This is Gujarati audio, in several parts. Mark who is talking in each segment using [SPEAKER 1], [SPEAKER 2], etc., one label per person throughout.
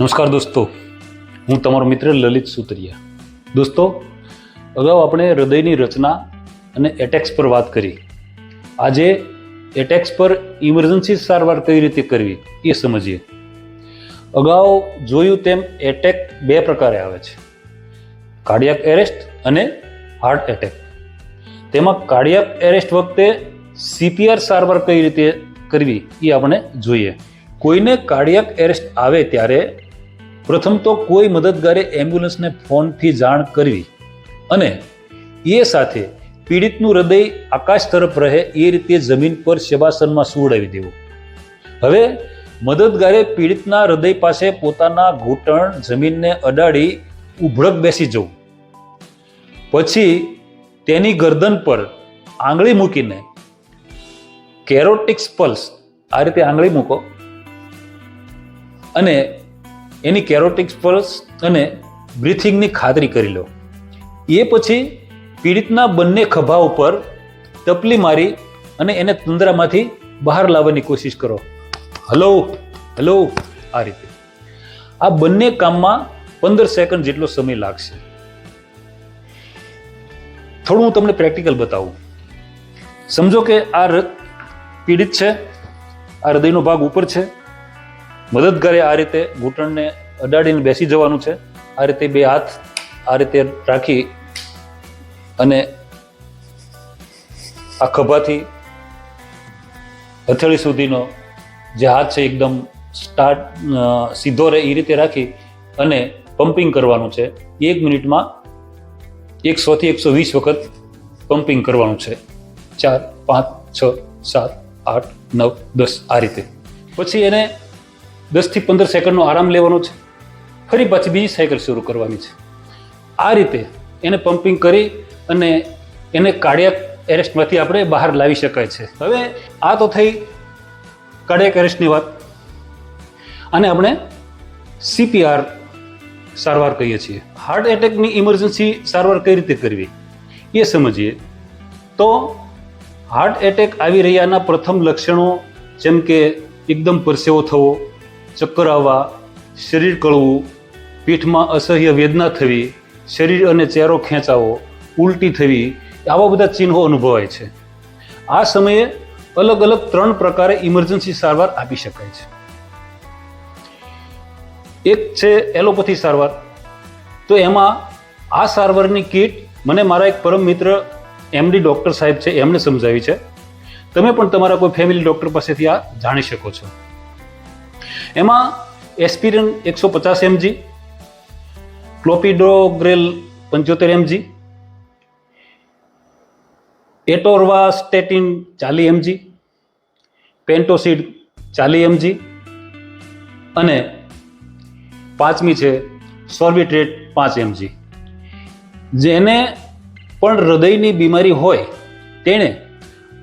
[SPEAKER 1] નમસ્કાર દોસ્તો, હું તમારો મિત્ર લલિત સુતરિયા. દોસ્તો, અગાઉ આપણે હૃદયની રચના અને એટેક્સ પર વાત કરી. આજે એટેક્સ પર ઇમરજન્સી સારવાર કઈ રીતે કરવી એ સમજીએ. અગાઉ જોયું તેમ એટેક બે પ્રકારે આવે છે. કાર્ડિયાક એરેસ્ટ અને હાર્ટ એટેક તેમાં કાર્ડિયાક એરેસ્ટ વખતે સીપીઆર સારવાર કઈ રીતે કરવી એ આપણે જોઈએ. કોઈને કાર્ડિયાક એરેસ્ટ આવે ત્યારે પ્રથમ તો કોઈ મદદગારે એમ્બ્યુલન્સને ફોનથી જાણ કરવી અને એ સાથે પીડિતનું હૃદય આકાશ તરફ રહે એ રીતે જમીન પર શવાસનમાં સુવડાવી દેવું. હવે મદદગારે પીડિતના હૃદય પાસે પોતાના ઘૂંટણ જમીનને અડાડી ઉભળક બેસી જવું. પછી તેની ગરદન પર આંગળી મૂકીને કેરોટિક્સ પલ્સ આ રીતે આંગળી મૂકો અને એની કેરોટિક પલ્સ અને બ્રિથિંગની ખાતરી કરી લો. એ પછી પીડિતના બંને ખભા ઉપર તપલી મારી અને એને તંદ્રામાંથી બહાર લાવવાની કોશિશ કરો. હલો હલો, આ રીતે. આ બંને કામમાં પંદર સેકન્ડ જેટલો સમય લાગશે. થોડું હું તમને પ્રેક્ટિકલ બતાવું. સમજો કે આ પીડિત છે, આ હૃદયનો ભાગ ઉપર છે મદદગારે આ રીતે ઘૂંટણને અડાડીને બેસી જવાનું છે. આ રીતે બે હાથ આ રીતે રાખી અને આ ખભાથી હથેળી સુધીનો જે હાથ છે એકદમ સ્ટાર્ટ સીધો રહે એ રીતે રાખી અને પમ્પિંગ કરવાનું છે. એક મિનિટમાં એકસોથી એકસો વીસ વખત પમ્પિંગ કરવાનું છે. ચાર, પાંચ, છ, સાત, આઠ, નવ, દસ આ રીતે. પછી એને દસથી પંદર સેકન્ડનો આરામ લેવાનો છે. ફરી પાછી બીજી સાયકલ શરૂ કરવાની છે. આ રીતે એને પમ્પિંગ કરી અને એને કાર્ડિયાક એરેસ્ટમાંથી આપણે બહાર લાવી શકાય છે. હવે આ તો થઈ કાર્ડિયાક એરેસ્ટની વાત. આને આપણે સીપીઆર સારવાર કહીએ છીએ. હાર્ટ એટેકની ઇમરજન્સી સારવાર કઈ રીતે કરવી? એ સમજીએ. તો હાર્ટ એટેક આવી રહ્યાના પ્રથમ લક્ષણો જેમ કે એકદમ પરસેવો થવો ચક્કર આવવા શરીર કળવું, પીઠમાં અસહ્ય વેદના થવી, શરીર અને ચહેરો ખેંચાવો, ઉલટી થવી, આવા બધા ચિહ્નો અનુભવાય છે. આ સમયે અલગ અલગ ત્રણ પ્રકારે ઇમરજન્સી સારવાર આપી શકાય છે. એક છે એલોપેથી સારવાર. તો એમાં આ સારવારની કીટ મને મારા એક પરમ મિત્ર એમડી ડૉક્ટર સાહેબ છે, એમને સમજાવી છે. તમે પણ તમારા કોઈ ફેમિલી ડૉક્ટર પાસેથી આ જાણી શકો છો. એમાં એસ્પિરિન એકસો પચાસ એમજી ક્લોપિડોગ્રેલ પંચોતેર એમજી એટોરવા સ્ટેટિન ચાલી એમજી પેન્ટોસિડ ચાલી એમજી અને પાંચમી છે સોર્બિટ્રેટ પાંચ એમજી જેને પણ હૃદયની બીમારી હોય, તેણે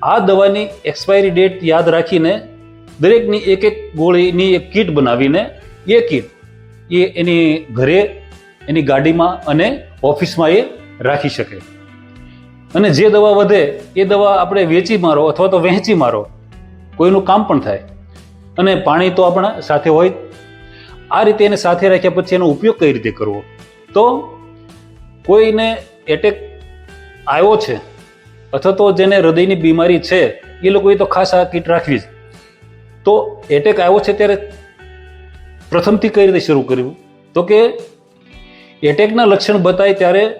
[SPEAKER 1] આ દવાની એક્સપાયરી ડેટ યાદ રાખીને દરેકની એક એક ગોળીની એક કીટ બનાવીને એ કીટ એ એની ઘરે, એની ગાડીમાં અને ઓફિસમાં એ રાખી શકે. અને જે દવા વધે, એ દવા આપણે વેચી મારો અથવા તો વહેંચી મારો, કોઈનું કામ પણ થાય. અને પાણી તો આપણા સાથે હોય આ રીતે એને સાથે રાખ્યા પછી એનો ઉપયોગ કઈ રીતે કરવો? તો કોઈને એટેક આવ્યો છે અથવા તો જેને હૃદયની બીમારી છે, એ લોકોએ તો ખાસ આ કીટ રાખવી જ. તો એટેક આવ્યો છે ત્યારે પ્રથમથી કઈ રીતે શરૂ કર્યું? તો કે એટેકના લક્ષણ બતાય ત્યારે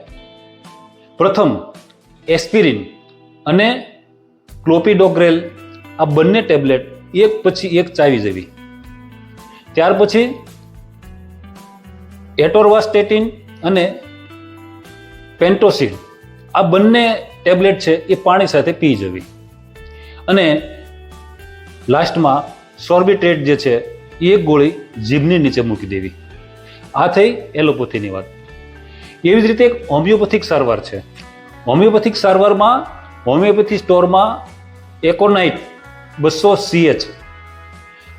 [SPEAKER 1] પ્રથમ એસ્પિરિન અને ક્લોપિડોગ્રેલ આ બંને ટેબ્લેટ એક પછી એક ચાવી જવી. ત્યાર પછી એટોરવાસ્ટેટિન અને પેન્ટોસિડ આ બંને ટેબ્લેટ છે એ પાણી સાથે પી જવી. અને લાસ્ટમાં સોર્બિટ્રેટ જે છે એ એક ગોળી જીભની નીચે મૂકી દેવી. આ થઈ એલોપેથીની વાત. એવી જ રીતે એક હોમિયોપેથિક સારવાર છે. હોમિયોપેથિક સારવારમાં, હોમિયોપેથી સ્ટોરમાં એકોનાઇટ બસો સીએચ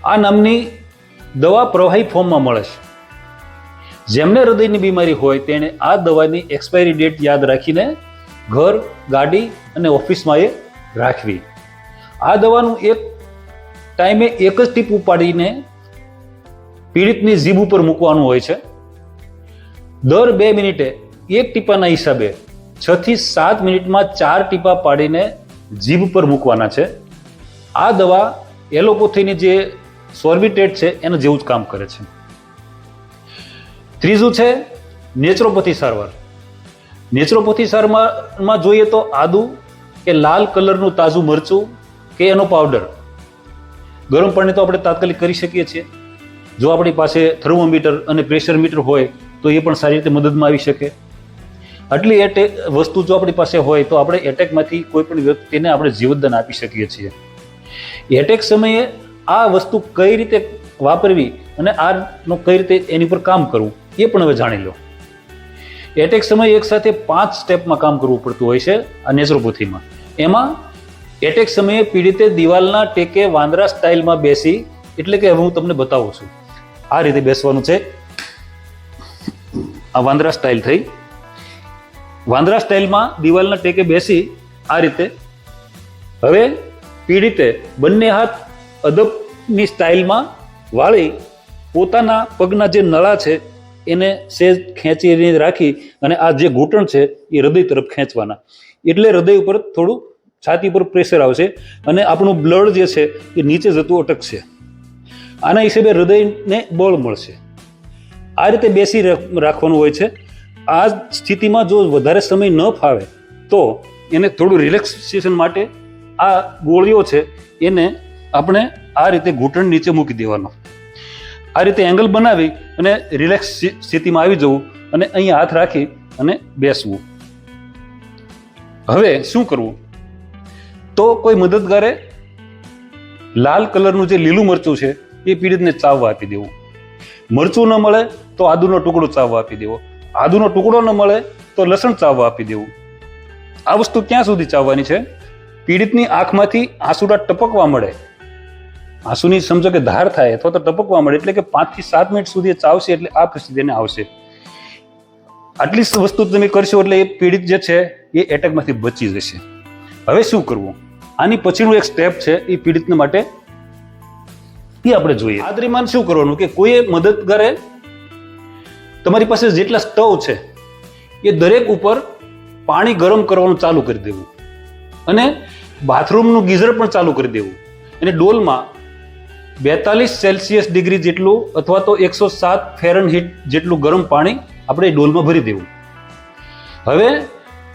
[SPEAKER 1] આ નામની દવા પ્રવાહી ફોર્મમાં મળે છે. જેમને હૃદયની બીમારી હોય તેણે આ દવાની એક્સપાયરી ડેટ યાદ રાખીને ઘર, ગાડી અને ઓફિસમાં એ રાખવી. આ દવાનું એક ટાઈમે એક જ ટીપ ઉપાડીને પીડિતની જીભ ઉપર મૂકવાનું હોય છે. દર બે મિનિટે એક ટીપાના હિસાબે છ થી સાત મિનિટમાં ચાર ટીપા પાડીને જીભ પર મૂકવાના છે. આ દવા એલોપોથીની જે સોર્બિટેટ છે, એના જેવું જ કામ કરે છે. ત્રીજું છે નેચરોપથી સારવાર. નેચરોપથી સારવારમાં જોઈએ તો આદુ કે લાલ કલરનું તાજું મરચું કે એનો પાવડર. ગરમ પાણી તો આપણે તાત્કાલિક કરી શકીએ છીએ. જો આપણી પાસે થર્મોમીટર અને પ્રેશર મીટર હોય, તો એ પણ સારી રીતે મદદમાં આવી શકે. આટલી એટેક વસ્તુ જો આપણી પાસે હોય, તો આપણે એટેકમાંથી કોઈ પણ વ્યક્તિને આપણે જીવતદાન આપી શકીએ છીએ. એટેક સમયે આ વસ્તુ કઈ રીતે વાપરવી અને આનો કઈ રીતે એની પર કામ કરવું, એ પણ હવે જાણી લો. એટેક સમયે એકસાથે પાંચ સ્ટેપમાં કામ કરવું પડતું હોય છે આ નેચરોપેથીમાં એમાં એટેક સમયે પીડિતે દિવાલના ટેકે વાંદરા સ્ટાઇલમાં બેસી, એટલે કે હું તમને બતાવું છું. આ રીતે બેસવાનું છે. આ વાંદરા સ્ટાઇલ થઈ. વાંદરા સ્ટાઇલમાં દિવાલના ટેકે બેસી, આ રીતે. હવે પીડિતે બંને હાથ અદબની સ્ટાઇલમાં વાળી પોતાના પગના જે નળા છે, એને સેજ ખેંચીને રાખી અને આ જે ઘૂંટણ છે, એ હૃદય તરફ ખેંચવાના. એટલે હૃદય ઉપર થોડું છાતી પર પ્રેશર આવશે અને આપણું બ્લડ જે છે એ નીચે જતું અટકશે. આના હિસાબે હૃદયને બળ મળશે. આ રીતે બેસી રાખ- રાખવાનું હોય છે. આ સ્થિતિમાં જો વધારે સમય ન ફાવે, તો એને થોડું રિલેક્સેશન માટે આ ગોળીઓ છે એને આપણે આ રીતે ઘૂંટણ નીચે મૂકી દેવાનો. આ રીતે એંગલ બનાવી અને રિલેક્સ સ્થિતિમાં આવી જવું અને અહીં હાથ રાખી અને બેસવું. હવે શું કરવું? તો કોઈ મદદગારે લાલ કલરનું જે લીલું મરચું છે, એ પીડિતને ચાવવા આપી દેવું. મરચું ન મળે તો આદુનો ટુકડો ચાવવા આપી દેવો. આદુનો ટુકડો ન મળે તો લસણ ચાવવા આપી દેવું. આ વસ્તુ ક્યાં સુધી ચાવવાની છે? પીડિતની આંખમાંથી આંસુડા ટપકવા મળે. આંસુની સમજો કે ધાર થાય અથવા તો ટપકવા મળે, એટલે કે પાંચથી સાત મિનિટ સુધી ચાવશે એટલે આ પરિસ્થિતિ એને આવશે. આટલી વસ્તુ તમે કરશો એટલે એ પીડિત જે છે, એ એટેકમાંથી બચી જશે. હવે શું કરવું? આની પછીનું એક સ્ટેપ છે એ પીડિતને માટે એ આપણે જોઈએ. આ શું કરવાનું? કે કોઈએ મદદગારે તમારી પાસે જેટલા સ્ટવ છે, એ દરેક ઉપર પાણી ગરમ કરવાનું ચાલુ કરી દેવું. અને બાથરૂમનું ગીઝર પણ ચાલુ કરી દેવું. અને ડોલમાં બેતાલીસ સેલ્સિયસ ડિગ્રી જેટલું અથવા તો એકસો સાત ફેરનહીટ જેટલું ગરમ પાણી આપણે ડોલમાં ભરી દેવું. હવે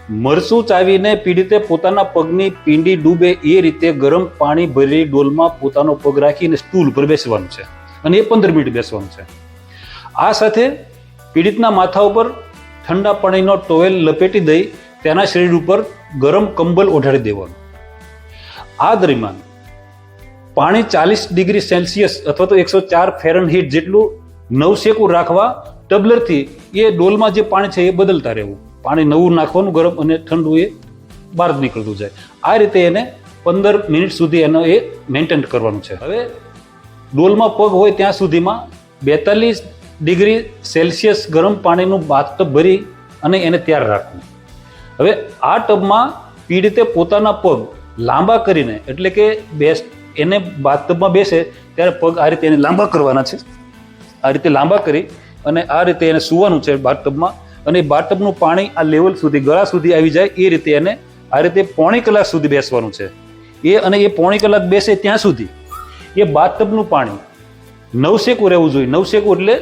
[SPEAKER 1] મરચું ચાવીને પીડિતે પોતાના પગની પીંડી ડૂબે એ રીતે ગરમ પાણી ભરી ડોલમાં પોતાનો પગ રાખીને સ્ટૂલ પર બેસવાનું છે અને એ પંદર મિનિટ બેસવાનું છે. આ સાથે પીડિતના માથા ઉપર ઠંડા પાણીનો ટોવેલ લપેટી દઈ તેના શરીર ઉપર ગરમ કંબલ ઓઢાડી દેવાનું. આ દરમિયાન પાણી ચાલીસ ડિગ્રી સેલ્સિયસ અથવા તો એકસો ચાર ફેરનહીટ જેટલું નવશેકું રાખવા ટબલરથી એ ડોલમાં જે પાણી છે એ બદલતા રહેવું. પાણી નવું નાખવાનું, ગરમ અને ઠંડુ એ બહાર જ નીકળતું જાય. આ રીતે એને પંદર મિનિટ સુધી એનો એ મેન્ટેન કરવાનું છે. હવે ડોલમાં પગ હોય ત્યાં સુધીમાં બેતાલીસ ડિગ્રી સેલ્સિયસ ગરમ પાણીનું બાથટબ ભરી અને એને તૈયાર રાખવું. હવે આ ટબમાં પીડિતે પોતાના પગ લાંબા કરીને, એટલે કે બેસ, એને બાથટબમાં બેસે, ત્યારે પગ આ રીતે એને લાંબા કરવાના છે. આ રીતે લાંબા કરી અને આ રીતે એને સૂવાનું છે બાથટબમાં અને બાથટબનું પાણી આ લેવલ સુધી, ગળા સુધી આવી જાય, એ રીતે એને આ રીતે પોણી કલાક સુધી બેસવાનું છે. એ અને એ પોણી કલાક બેસે ત્યાં સુધી. એ બાથટબનું પાણી નવસેકું રહેવું જોઈએ. નવસેકું એટલે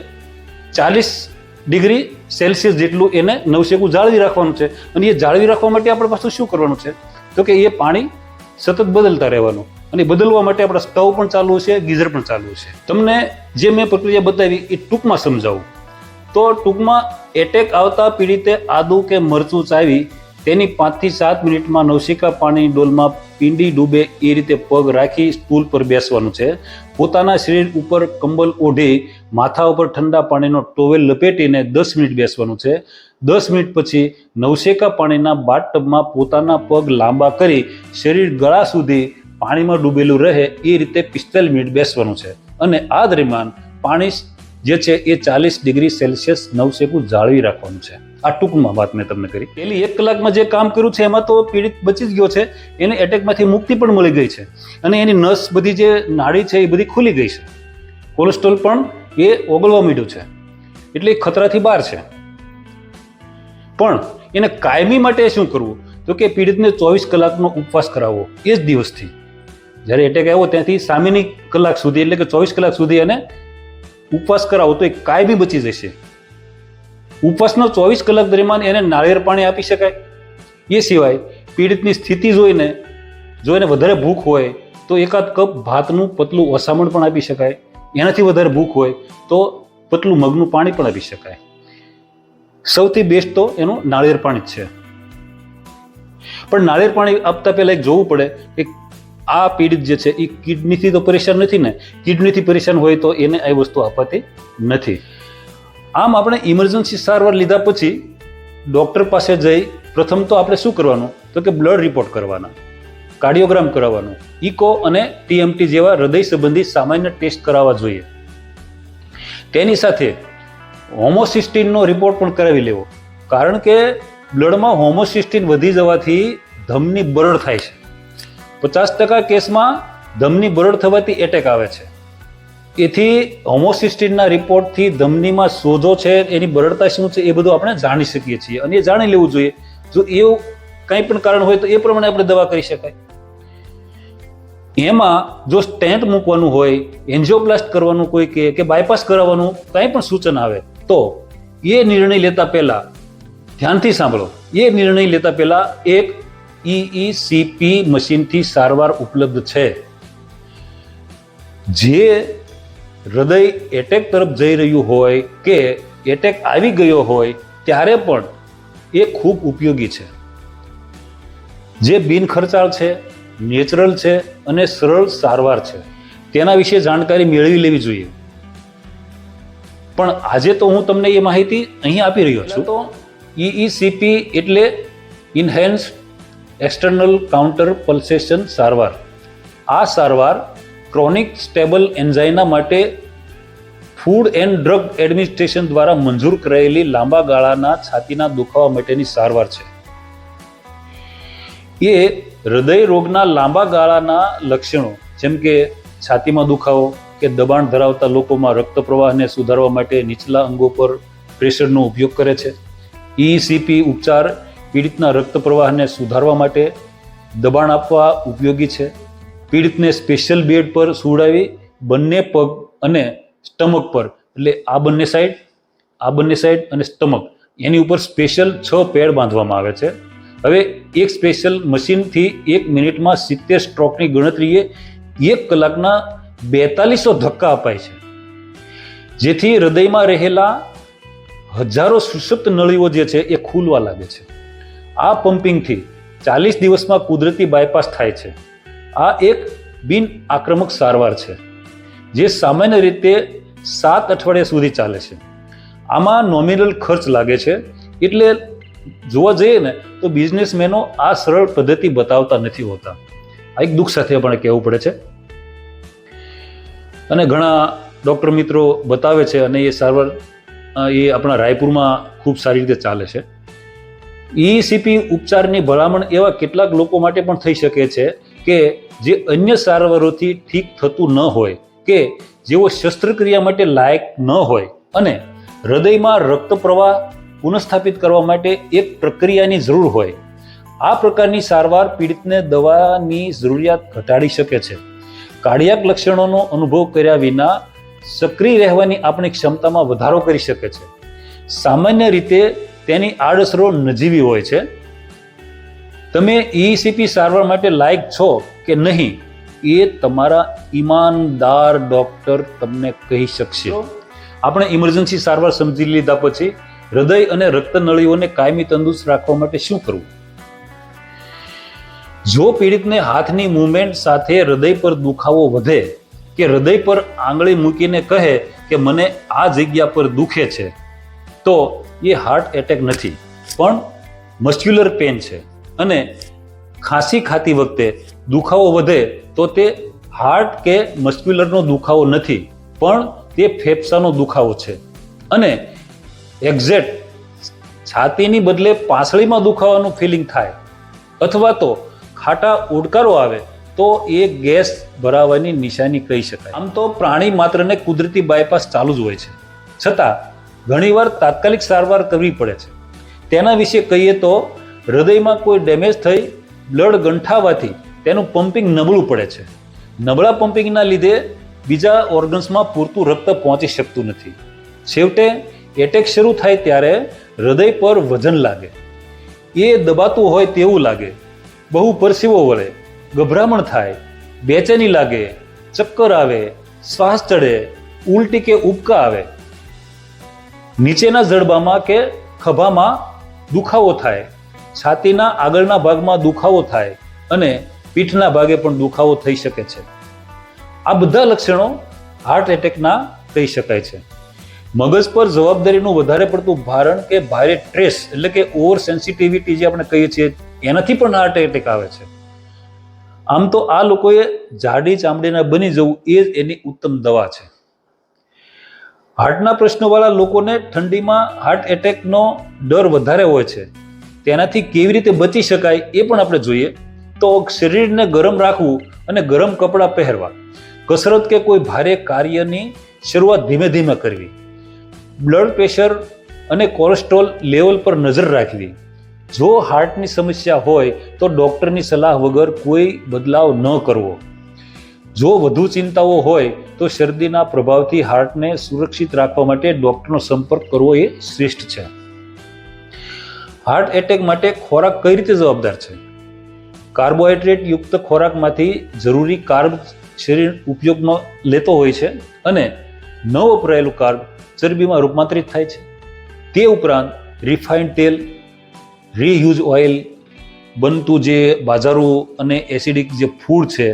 [SPEAKER 1] ચાલીસ ડિગ્રી સેલ્સિયસ જેટલું એને નવસેકું જાળવી રાખવાનું છે. અને એ જાળવી રાખવા માટે આપણે પાછું શું કરવાનું છે? તો કે એ પાણી સતત બદલતા રહેવાનું. અને બદલવા માટે આપણા સ્ટવ પણ ચાલુ છે ગીઝર પણ ચાલુ છે તમને જે મેં પ્રક્રિયા બતાવી એ ટૂંકમાં સમજાવું. તો ટૂંકમાં એટેક આવતા પીડિતે આદુ કે મરચું ચાવી તેની પાંચથી સાત મિનિટમાં નવશિકા પાણીની ડોલમાં પિંડી ડૂબે એ રીતે પગ રાખી સ્ટૂલ પર બેસવાનું છે. પોતાના શરીર ઉપર કંબલ ઓઢી માથા ઉપર ઠંડા પાણીનો ટોવેલ લપેટીને દસ મિનિટ બેસવાનું છે. દસ મિનિટ પછી નવશેકા પાણીના બાથટબમાં પોતાના પગ લાંબા કરી શરીર ગળા સુધી પાણીમાં ડૂબેલું રહે એ રીતે પિસ્તાલીસ મિનિટ બેસવાનું છે. અને આ દરમિયાન પાણી જે છે એ ચાલીસ ડિગ્રી સેલ્સિયસ નવશેકું જાળવી રાખવાનું છે. આ ટૂંકમાં વાત મેં તમને કરી. પેલી એક કલાકમાં જે કામ કર્યું છે એમાં તો પીડિત બચી જ ગયો છે. એને એટેકમાંથી મુક્તિ પણ મળી ગઈ છે. અને એની નસ બધી જે નાડી છે એ બધી ખુલી ગઈ છે. કોલેસ્ટ્રોલ પણ એ ઓગળવા માંડ્યું છે. એટલે ખતરાથી બહાર છે. પણ એને કાયમી માટે શું કરવું? તો કે પીડિતને ચોવીસ કલાકનો ઉપવાસ કરાવવો. એ જ દિવસથી. જ્યારે એટેક આવ્યો ત્યાંથી સામેની કલાક સુધી, એટલે કે ચોવીસ કલાક સુધી એને ઉપવાસ કરાવો તો એ કાયમી બચી જશે. ઉપવાસનો ચોવીસ કલાક દરમિયાન એને નાળિયેર પાણી આપી શકાય. એ સિવાય પીડિતની સ્થિતિ જોઈને જો એને વધારે ભૂખ હોય તો એકાદ કપ ભાતનું પતલું ઓસામણ પણ આપી શકાય. એનાથી વધારે ભૂખ હોય તો પતલું મગનું પાણી પણ આપી શકાય. સૌથી બેસ્ટ તો એનું નાળિયેર પાણી જ છે. પણ નાળિયેર પાણી આપતા પહેલાં એક જોવું પડે કે આ પીડિત જે છે, એ કિડનીથી તો પરેશાન નથી ને, કિડનીથી પરેશાન હોય તો એને આ વસ્તુ આપવાતી નથી. આમ આપણે ઇમરજન્સી સારવાર લીધા પછી ડૉક્ટર પાસે જઈ પ્રથમ તો આપણે શું કરવાનું? તો કે બ્લડ રિપોર્ટ કરવાના કાર્ડિયોગ્રામ કરાવવાનો ઇકો અને ટીએમટી જેવા હૃદય સંબંધી સામાન્ય ટેસ્ટ કરાવવા જોઈએ. તેની સાથે હોમોસિસ્ટીનનો રિપોર્ટ પણ કરાવી લેવો. કારણ કે બ્લડમાં હોમોસિસ્ટીન વધી જવાથી ધમની બરડ થાય છે. પચાસ ટકા કેસમાં ધમની બરડ થવાથી એટેક આવે છે. એથી હોમોસિસ્ટિનના રિપોર્ટથી ધમનીમાં સોજો છે, એની બરડતા શું છે એ બધું આપણે જાણી શકીએ છીએ. અને એ જાણી લેવું જોઈએ. જો એવું કંઈ પણ કારણ હોય તો એ પ્રમાણે આપણે દવા કરી શકાય. એમાં જો સ્ટેન્ટ મૂકવાનું હોય એન્જિયોપ્લાસ્ટ કરવાનું કોઈ કે કે બાયપાસ કરાવવાનું કાંઈ પણ સૂચન આવે, તો એ નિર્ણય લેતા પહેલા ધ્યાનથી સાંભળો. એ નિર્ણય લેતા પહેલા એક ઈઈસીપી મશીનથી સારવાર ઉપલબ્ધ છે. જે હૃદય એટેક તરફ જઈ રહ્યું હોય કે એટેક આવી ગયો હોય ત્યારે પણ એ ખૂબ ઉપયોગી છે. જે બિનખર્ચાળ છે નેચરલ છે અને સરળ સારવાર છે. તેના વિશે જાણકારી મેળવી લેવી જોઈએ. પણ આજે તો હું તમને એ માહિતી અહીં આપી રહ્યો છું. તો ઈઈસીપી એટલે ઇન્હેન્સ એક્સટર્નલ કાઉન્ટર પલ્સેશન સારવાર. આ સારવાર ક્રોનિક સ્ટેબલ એન્ઝાઇના માટે ફૂડ એન્ડ ડ્રગ એડમિનિસ્ટ્રેશન દ્વારા મંજૂર કરાયેલી લાંબા ગાળાના છાતીના દુખાવા માટેની સારવાર છે. એ હૃદય રોગના લાંબા ગાળાના લક્ષણો, જેમ કે છાતીમાં દુખાવો કે દબાણ ધરાવતા લોકોમાં રક્ત પ્રવાહને સુધારવા માટે નીચલા અંગો પર પ્રેશરનો ઉપયોગ કરે છે. ઈસીપી ઉપચાર પીડિતના રક્ત પ્રવાહને સુધારવા માટે દબાણ આપવા ઉપયોગી છે. પીડિતને સ્પેશિયલ બેડ પર સુવડાવી બંને પગ અને સ્ટમક પર, એટલે આ બંને સાઈડ આ બંને સાઈડ અને સ્ટમક એની ઉપર સ્પેશિયલ છ પેડ બાંધવામાં આવે છે. હવે એક સ્પેશિયલ મશીનથી એક મિનિટમાં સિત્તેર સ્ટ્રોકની ગણતરીએ એક કલાકના બેતાલીસો ધક્કા અપાય છે. જેથી હૃદયમાં રહેલા હજારો સુષુપ્ત નળીઓ જે છે એ ખુલવા લાગે છે. આ પમ્પિંગથી ચાલીસ દિવસમાં કુદરતી બાયપાસ થાય છે. આ એક બિન આક્રમક સારવાર છે, જે સામાન્ય રીતે સાત અઠવાડિયા સુધી ચાલે છે. આમાં નોમિનલ ખર્ચ લાગે છે, એટલે જોવા જઈએ ને તો બિઝનેસમેનો આ સરળ પદ્ધતિ બતાવતા નથી હોતા. આ એક દુઃખ સાથે પણ કહેવું પડે છે. અને ઘણા ડૉક્ટર મિત્રો બતાવે છે અને એ સારવાર, એ આપણા રાયપુરમાં ખૂબ સારી રીતે ચાલે છે. ઈસીપી ઉપચારની ભલામણ એવા કેટલાક લોકો માટે પણ થઈ શકે છે કે જે અન્ય સારવારોથી ઠીક થતું ન હોય, કે જેઓ શસ્ત્રક્રિયા માટે લાયક ન હોય અને હૃદયમાં રક્ત પ્રવાહ પુનઃસ્થાપિત કરવા માટે એક પ્રક્રિયાની જરૂર હોય. આ પ્રકારની સારવાર પીડિતને દવાની જરૂરિયાત ઘટાડી શકે છે. કાર્ડિયાક લક્ષણોનો અનુભવ કર્યા વિના સક્રિય રહેવાની આપણી ક્ષમતામાં વધારો કરી શકે છે. સામાન્ય રીતે તેની આડઅસરો નજીવી હોય છે. તમે ઈસીપી સારવાર માટે લાયક છો કે નહીં, એ તમારા ઈમાનદાર ડોક્ટર તમને કહી શકશે. આપણે ઇમરજન્સી સારવાર સમજી લીધા પછી હૃદય અને રક્તનળીઓને કાયમી તંદુરસ્ત રાખવા માટે શું કરવું? જો પીડિતને હાથની મૂવમેન્ટ સાથે હૃદય પર દુખાવો વધે કે હૃદય પર આંગળી મૂકીને કહે કે મને આ જગ્યા પર દુખે છે તો એ હાર્ટ એટેક નથી. પણ મસ્ક્યુલર પેન છે. અને ખાંસી ખાતી વખતે દુખાવો વધે તો તે હાર્ટ કે મસ્ક્યુલરનો દુખાવો નથી, પણ તે ફેફસાનો દુખાવો છે. અને એક્ઝેક્ટ છાતીની બદલે પાસળીમાં દુખાવાનું ફિલિંગ થાય. અથવા તો ખાટા ઉડકારો આવે તો એ ગેસ ભરાવાની નિશાની કહી શકાય. આમ તો પ્રાણી માત્રને કુદરતી બાયપાસ ચાલુ જ હોય છે. છતાં ઘણીવાર તાત્કાલિક સારવાર કરવી પડે છે. તેના વિશે કહીએ તો, હૃદયમાં કોઈ ડેમેજ થઈ બ્લડ ગંઠાવાથી તેનું પમ્પિંગ નબળું પડે છે. નબળા પમ્પિંગના લીધે બીજા ઓર્ગન્સમાં પૂરતું રક્ત પહોંચી શકતું નથી. છેવટે, એટેક શરૂ થાય ત્યારે હૃદય પર વજન લાગે. એ દબાતું હોય તેવું લાગે. બહુ પરસેવો વળે, ગભરામણ થાય, બેચેની લાગે, ચક્કર આવે, શ્વાસ ચડે, ઉલટી કે ઉબકા આવે નીચેના જડબામાં કે ખભામાં દુખાવો થાય, છાતીના આગળના ભાગમાં દુખાવો થાય અને પીઠના ભાગે પણ દુખાવો થઈ શકે છે. આ બધા લક્ષણો હાર્ટ એટેકના કહી શકાય છે. મગજ પર જવાબદારીનું વધારે પડતું ભારણ કે ભારે ટ્રેસ એટલે કે ઓવર સેન્સિટિવિટી જે આપણે કહીએ છીએ, એનાથી પણ હાર્ટ એટેક આવે છે. આમ તો આ લોકોએ જાડી ચામડીના બની જવું એ જ એની ઉત્તમ દવા છે. હાર્ટના પ્રશ્નોવાળા લોકોને ઠંડીમાં હાર્ટ એટેકનો ડર વધારે હોય છે. તેનાથી કેવી રીતે બચી શકાય એ પણ આપણે જોઈએ. તો શરીરને ગરમ રાખવું અને ગરમ કપડાં પહેરવા. કસરત કે કોઈ ભારે કાર્યની શરૂઆત ધીમે ધીમે કરવી. બ્લડ પ્રેશર અને કોલેસ્ટ્રોલ લેવલ પર નજર રાખવી. જો હાર્ટની સમસ્યા હોય તો ડૉક્ટરની સલાહ વગર કોઈ બદલાવ ન કરવો. જો વધુ ચિંતાઓ હોય તો શરદીના પ્રભાવથી હાર્ટને સુરક્ષિત રાખવા માટે ડૉક્ટરનો સંપર્ક કરવો એ શ્રેષ્ઠ છે. હાર્ટ એટેક માટે ખોરાક કઈ રીતે જવાબદાર છે? કાર્બોહાઈડ્રેટ યુક્ત ખોરાકમાંથી જરૂરી કાર્બ શરીર ઉપયોગમાં લેતો હોય છે અને ન વપરાયેલું કાર્બ ચરબીમાં રૂપાંતરિત થાય છે. તે ઉપરાંત રિફાઇન્ડ તેલ, રીયુઝ ઓઇલ, બનતું જે બાજારો અને એસિડિક જે ફૂડ છે,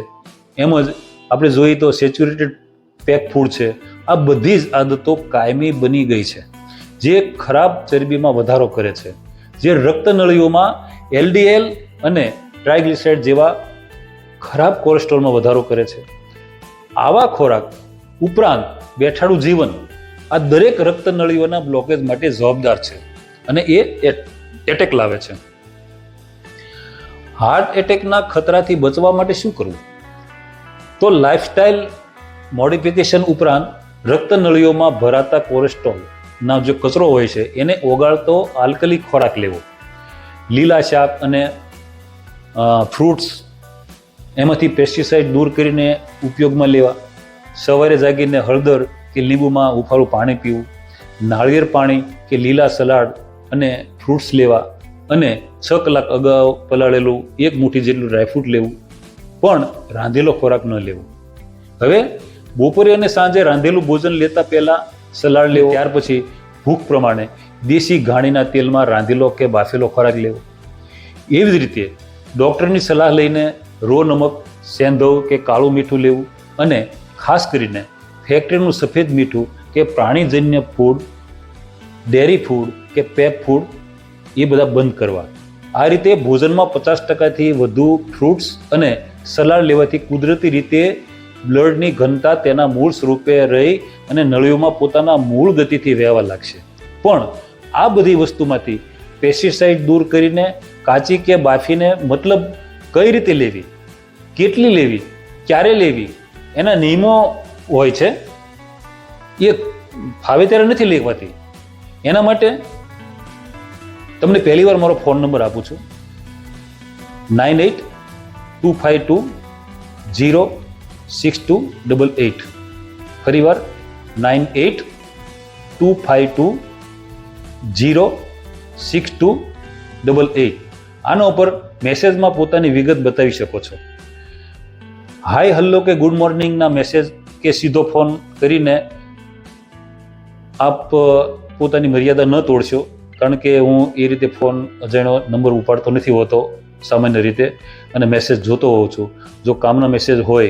[SPEAKER 1] એમ જ આપણે જોઈએ તો સેચ્યુરેટેડ પેક ફૂડ છે. આ બધી જ આદતો કાયમી બની ગઈ છે. જે ખરાબ ચરબીમાં વધારો કરે છે. જે રક્તનળીઓમાં એલડીએલ અને ટ્રાયગ્લિસાઇડ જેવા ખરાબ કોલેસ્ટ્રોલમાં વધારો કરે છે. આવા ખોરાક ઉપરાંત બેઠાડું જીવન આ દરેક રક્તનળીઓના બ્લોકેજ માટે જવાબદાર છે અને એ એટેક લાવે છે. હાર્ટ એટેકના ખતરાથી બચવા માટે શું કરવું? તો લાઇફસ્ટાઇલ મોડિફિકેશન ઉપરાંત રક્તનળીઓમાં ભરાતા કોલેસ્ટ્રોલ ના જે કચરો હોય છે, એને ઓગાળતો આલ્કલી ખોરાક લેવો. લીલા શાક અને ફ્રૂટ્સ એમાંથી પેસ્ટિસાઇડ દૂર કરીને ઉપયોગમાં લેવા. સવારે જાગીને હળદર કે લીંબુમાં ઉફાળું પાણી પીવું. નાળિયેર પાણી કે લીલા સલાડ અને ફ્રૂટ્સ લેવા. અને છ કલાક અગાઉ પલાળેલું એક મુઠ્ઠી જેટલું ડ્રાયફ્રૂટ લેવું. પણ રાંધેલો ખોરાક ન લેવો. હવે બપોરે અને સાંજે રાંધેલું ભોજન લેતા પહેલા સલાડ લેવો, ત્યાર પછી ભૂખ પ્રમાણે દેશી ઘાણીના તેલમાં રાંધેલો કે બાફેલો ખોરાક લેવો. એવી જ રીતે ડૉક્ટરની સલાહ લઈને રો નમક, સેંધવ કે કાળું મીઠું લેવું અને ખાસ કરીને ફેક્ટરીનું સફેદ મીઠું કે પ્રાણીજન્ય ફૂડ, ડેરી ફૂડ કે પેપ ફૂડ એ બધા બંધ કરવા. આ રીતે ભોજનમાં પચાસ ટકાથી વધુ ફ્રૂટ્સ અને સલાડ લેવાથી કુદરતી રીતે બ્લડની ઘનતા તેના મૂળ સ્વરૂપે રહી અને નળીઓમાં પોતાના મૂળ ગતિથી વહેવા લાગશે. પણ આ બધી વસ્તુમાંથી પેસ્ટિસાઇડ દૂર કરીને કાચી કે બાફીને મતલબ કઈ રીતે લેવી, કેટલી લેવી, ક્યારે લેવી, એના નિયમો હોય છે? એ ફાવે ત્યારે નથી લેવાતી. એના માટે તમને પહેલી વાર મારો ફોન નંબર આપું છું. Nine eight two five two zero six two double eight ફરીવાર nine eight two five two zero six two double eight આના ઉપર મેસેજમાં પોતાની વિગત બતાવી શકો છો. હાય હલ્લો કે ગુડ મોર્નિંગના મેસેજ કે સીધો ફોન કરીને આપ પોતાની મર્યાદા ન તોડશો. કારણ કે હું એ રીતે ફોન અજાણ્યો નંબર ઉપાડતો નથી હોતો સામાન્ય રીતે અને મેસેજ જોતો હોઉં છું. જો કામના મેસેજ હોય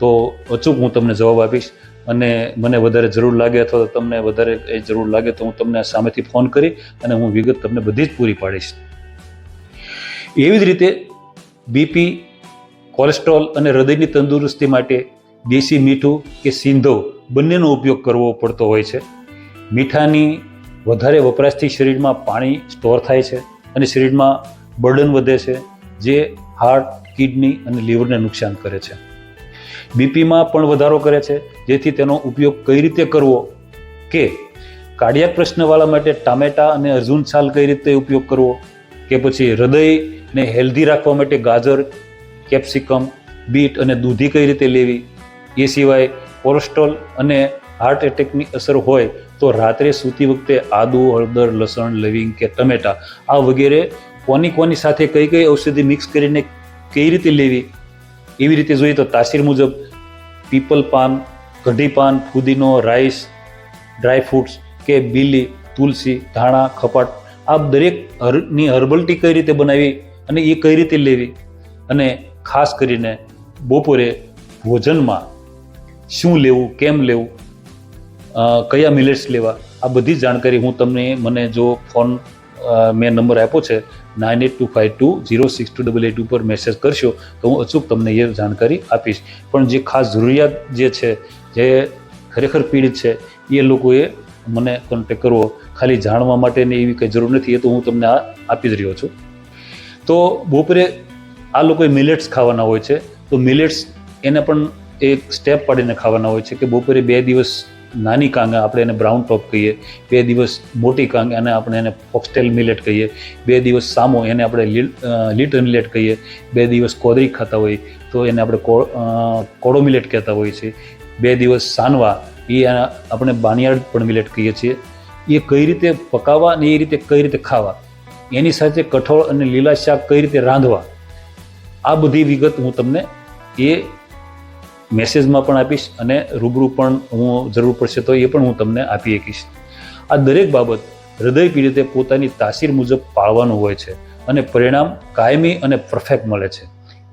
[SPEAKER 1] તો અચૂક હું તમને જવાબ આપીશ અને મને વધારે જરૂર લાગે અથવા તો તમને વધારે એ જરૂર લાગે તો હું તમને સામેથી ફોન કરી અને હું વિગત તમને બધી જ પૂરી પાડીશ. એવી જ રીતે બીપી કોલેસ્ટ્રોલ અને હૃદયની તંદુરસ્તી માટે દેશી મીઠું કે સિંધો બંનેનો ઉપયોગ કરવો પડતો હોય છે. મીઠાની વધારે વપરાશથી શરીરમાં પાણી સ્ટોર થાય છે અને શરીરમાં બર્ડન વધે છે, જે હાર્ટ કિડની અને લીવરને નુકસાન કરે છે. બીપીમાં પણ વધારો કરે છે, જેથી તેનો ઉપયોગ કઈ રીતે કરવો કે કાર્ડિયાક પ્રશ્નવાળા માટે ટામેટા અને અર્જુન છાલ કઈ રીતે ઉપયોગ કરવો કે પછી હૃદયને હેલ્ધી રાખવા માટે ગાજર કેપ્સિકમ બીટ અને દૂધી કઈ રીતે લેવી એ સિવાય કોલેસ્ટ્રોલ અને હાર્ટ એટેકની અસર હોય તો રાત્રે સૂતી વખતે આદુ, હળદર, લસણ, લવિંગ કે ટમેટા આ વગેરે કોની કોની સાથે કઈ કઈ ઔષધિ મિક્સ કરીને કઈ રીતે લેવી એવી રીતે જોઈએ તો તાસીર મુજબ પીપલ પાન કઢી પાન, ફુદીનો, રાઈસ, ડ્રાય ફ્રૂટ્સ કે બીલી, તુલસી, ધાણા ખપાટ આ દરેક હરની હર્બલ ટી કઈ રીતે બનાવી અને એ કઈ રીતે લેવી અને ખાસ કરીને બપોરે ભોજનમાં શું લેવું, કેમ લેવું કયા મિલેટ્સ લેવા? આ બધી જાણકારી હું તમને મને જો ફોન મેં નંબર આપ્યો છે, nine eight two five two zero six two double eight ઉપર મેસેજ કરશો, તો હું અચૂક તમને એ જાણકારી આપીશ. પણ જે ખાસ જરૂરિયાત જે છે, જે ખરેખર પીડિત છે, એ લોકોએ મને કોન્ટેક કરવો. ખાલી જાણવા માટેની એવી કંઈ જરૂર નથી, એ તો હું તમને આ આપી જ રહ્યો છું. તો બપોરે આ લોકોએ મિલેટ્સ ખાવાના હોય છે, તો મિલેટ્સ એને પણ એક સ્ટેપ પાડીને ખાવાના હોય છે કે બપોરે બે દિવસ નાની કાંગા આપણે એને બ્રાઉન ટોપ કહીએ, બે દિવસ મોટી કાંગ અને આપણે એને ફોક્સટેલ મિલેટ કહીએ, બે દિવસ સામો એને આપણે લીટર મિલેટ કહીએ, બે દિવસ કોદરી ખાતા હોય તો એને આપણે કોડો મિલેટ કહેતા હોઈએ છીએ બે દિવસ સાનવા એ આપણે બાનિયાડ પણ મિલેટ કહીએ છીએ. એ કઈ રીતે પકાવવા અને એ રીતે કઈ રીતે ખાવા? એની સાથે કઠોળ અને લીલા શાક કઈ રીતે રાંધવા? આ બધી વિગત હું તમને એ મેસેજમાં પણ આપીશ અને રૂબરૂ પણ હું જરૂર પડશે તો એ પણ હું તમને આપી શકીશ. આ દરેક બાબત હૃદય પીડિતે પોતાની તાસીર મુજબ પાળવાનું હોય છે અને પરિણામ કાયમી અને પરફેક્ટ મળે છે.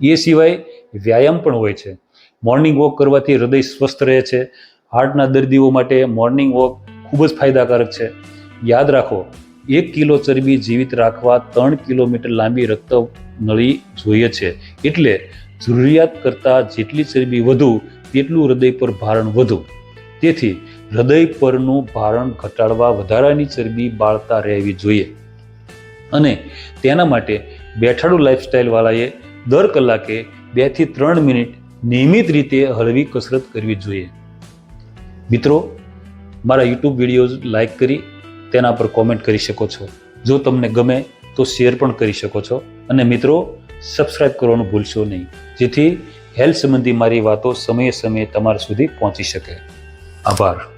[SPEAKER 1] એ સિવાય વ્યાયામ પણ હોય છે. મોર્નિંગ વોક કરવાથી હૃદય સ્વસ્થ રહે છે. હાર્ટના દર્દીઓ માટે મોર્નિંગ વોક ખૂબ જ ફાયદાકારક છે. યાદ રાખો, એક કિલો ચરબી જીવિત રાખવા ત્રણ કિલોમીટર લાંબી રક્ત નળી જોઈએ છે. એટલે જરૂરિયાત કરતાં જેટલી ચરબી વધુ, તેટલું હૃદય પર ભારણ વધુ. તેથી હૃદય પરનું ભારણ ઘટાડવા વધારાની ચરબી બાળતા રહેવી જોઈએ. અને તેના માટે બેઠાડું લાઈફસ્ટાઈલવાળાએ દર કલાકે બેથી ત્રણ મિનિટ નિયમિત રીતે હળવી કસરત કરવી જોઈએ. મિત્રો, મારા યુટ્યુબ વિડીયોઝ લાઇક કરી, તેના પર કોમેન્ટ કરી શકો છો. જો તમને ગમે તો શેર પણ કરી શકો છો. અને મિત્રો સબસ્ક્રાઇબ કરવાનું ભૂલશો નહીં. જેથી હેલ્થ સંબંધી મારી વાતો સમયે સમયે તમારા સુધી પહોંચી શકે. આભાર.